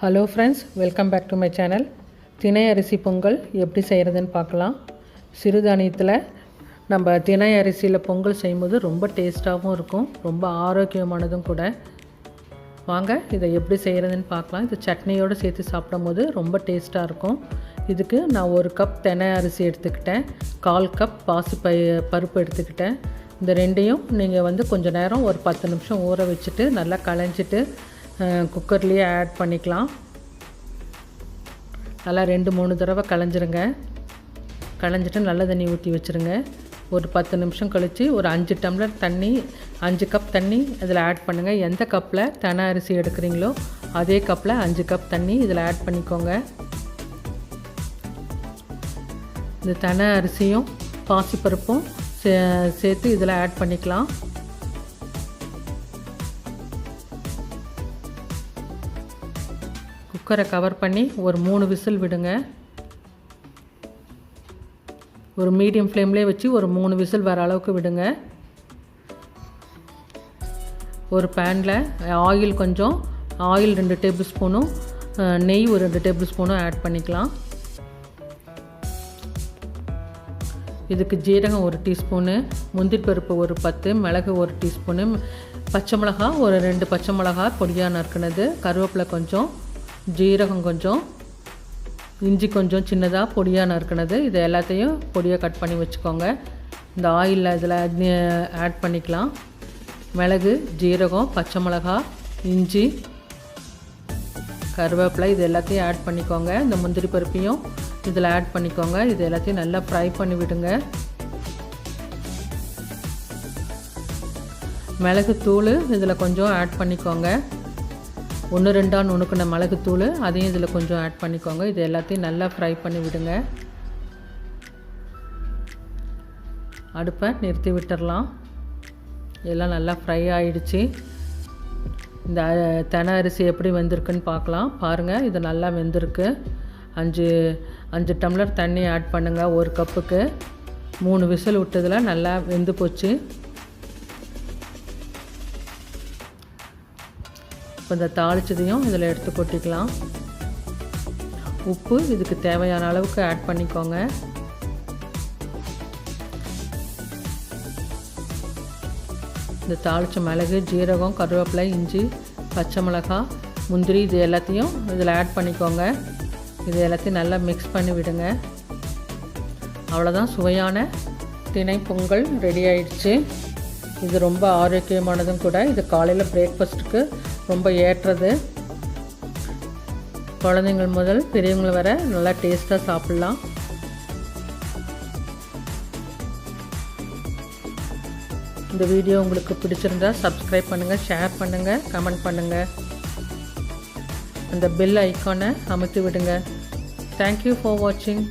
Hello friends welcome back to my channel திணை அரிசி பொங்கல் எப்படி செய்கிறதுன்னு பார்க்கலாம். சிறுதானியத்தில் நம்ம திணை அரிசியில் பொங்கல் செய்யும்போது ரொம்ப டேஸ்ட்டாகவும் இருக்கும் ரொம்ப ஆரோக்கியமானதும் கூட. வாங்க இதை எப்படி செய்கிறதுன்னு பார்க்கலாம். இது சட்னியோடு சேர்த்து சாப்பிடும்போது ரொம்ப டேஸ்ட்டாக இருக்கும். இதுக்கு நான் ஒரு கப் தெனை அரிசி எடுத்துக்கிட்டேன். கால் கப் பாசி பை பருப்பு எடுத்துக்கிட்டேன். இந்த ரெண்டையும் நீங்கள் வந்து கொஞ்சம் நேரம் ஒரு பத்து நிமிஷம் ஊற வச்சுட்டு நல்லா களைஞ்சிட்டு குக்கர்லேயே ஆட் பண்ணிக்கலாம். நல்லா ரெண்டு மூணு தடவை களைஞ்சிருங்க. களைஞ்சிட்டு நல்ல தண்ணி ஊற்றி வச்சுருங்க. ஒரு பத்து நிமிஷம் கழித்து ஒரு அஞ்சு டம்ளர் தண்ணி அஞ்சு கப் தண்ணி இதில் ஆட் பண்ணுங்கள் எந்த கப்பில் தன அரிசி எடுக்கிறீங்களோ அதே கப்பில் அஞ்சு கப் தண்ணி இதில் ஆட் பண்ணிக்கோங்க. இந்த தன அரிசியும் பாசிப்பருப்பும் சே சேர்த்து இதில் ஆட் பண்ணிக்கலாம். குக்கரை கவர் பண்ணி ஒரு மூணு விசில் விடுங்க. ஒரு மீடியம் ஃப்ளேம்லேயே வச்சு ஒரு மூணு விசில் வர அளவுக்கு விடுங்க. ஒரு பேனில் ஆயில் கொஞ்சம் ஆயில் ரெண்டு டேபிள் ஸ்பூனும் நெய் ஒரு ரெண்டு டேபிள் ஸ்பூனும் ஆட் பண்ணிக்கலாம். இதுக்கு ஜீரகம் ஒரு டீஸ்பூனு முந்திரி பருப்பு ஒரு பத்து மிளகு ஒரு டீஸ்பூனு பச்சை மிளகா ஒரு ரெண்டு பச்சை மிளகா பொடியாக நறுக்குனது கருவேப்பிலை கொஞ்சம் ஜீரகம் கொஞ்சம் இஞ்சி கொஞ்சம் சின்னதாக பொடியாக நறுக்குனது. இது எல்லாத்தையும் பொடியாக கட் பண்ணி வச்சுக்கோங்க. இந்த ஆயிலில் இதில் ஆட் பண்ணிக்கலாம். மிளகு ஜீரகம் பச்சை மிளகா இஞ்சி கருவேப்பிலை இது எல்லாத்தையும் ஆட் பண்ணிக்கோங்க. இந்த முந்திரி பருப்பையும் இதில் ஆட் பண்ணிக்கோங்க. இது எல்லாத்தையும் நல்லா ஃப்ரை பண்ணி விடுங்க. மிளகு தூள் இதில் கொஞ்சம் ஆட் பண்ணிக்கோங்க. ஒன்று ரெண்டாக நுணுக்கின மிளகுத்தூள் அதையும் இதில் கொஞ்சம் ஆட் பண்ணிக்கோங்க. இது எல்லாத்தையும் நல்லா ஃப்ரை பண்ணி விடுங்க. அடுப்பை நிறுத்தி விட்டுடலாம் எல்லாம் நல்லா ஃப்ரை ஆகிடுச்சு இந்த தெனை அரிசி எப்படி வெந்திருக்குன்னு பார்க்கலாம். பாருங்கள் இது நல்லா வெந்திருக்கு. அஞ்சு அஞ்சு டம்ளர் தண்ணி ஆட் பண்ணுங்கள் ஒரு கப்புக்கு. மூணு விசில் விட்டதில் நல்லா வெந்து போச்சு. இப்போ இந்த தாளிச்சதையும் இதில் எடுத்து கொட்டிக்கலாம். உப்பு இதுக்கு தேவையான அளவுக்கு ஆட் பண்ணிக்கோங்க. இந்த தாளித்த மிளகு ஜீரகம் கருவேப்பிலை இஞ்சி பச்சை மிளகா முந்திரி இது எல்லாத்தையும் இதில் ஆட் பண்ணிக்கோங்க. இது எல்லாத்தையும் நல்லா மிக்ஸ் பண்ணி விடுங்க. அவ்வளோதான் சுவையான திணை பொங்கல் ரெடி ஆயிடுச்சு. இது ரொம்ப ஆரோக்கியமானதும் கூட. இது காலையில் பிரேக்ஃபாஸ்ட்டுக்கு ரொம்ப ஏற்றது. குழந்தைங்கள் முதல் பெரியவங்கள் வர நல்லா டேஸ்ட்டாக சாப்பிட்லாம். இந்த வீடியோ உங்களுக்கு பிடிச்சிருந்தா சப்ஸ்கிரைப் பண்ணுங்கள் ஷேர் பண்ணுங்கள் கமெண்ட் பண்ணுங்கள் அந்த பெல் ஐக்கானை அமைத்து விடுங்க. தேங்க்யூ ஃபார் வாட்சிங்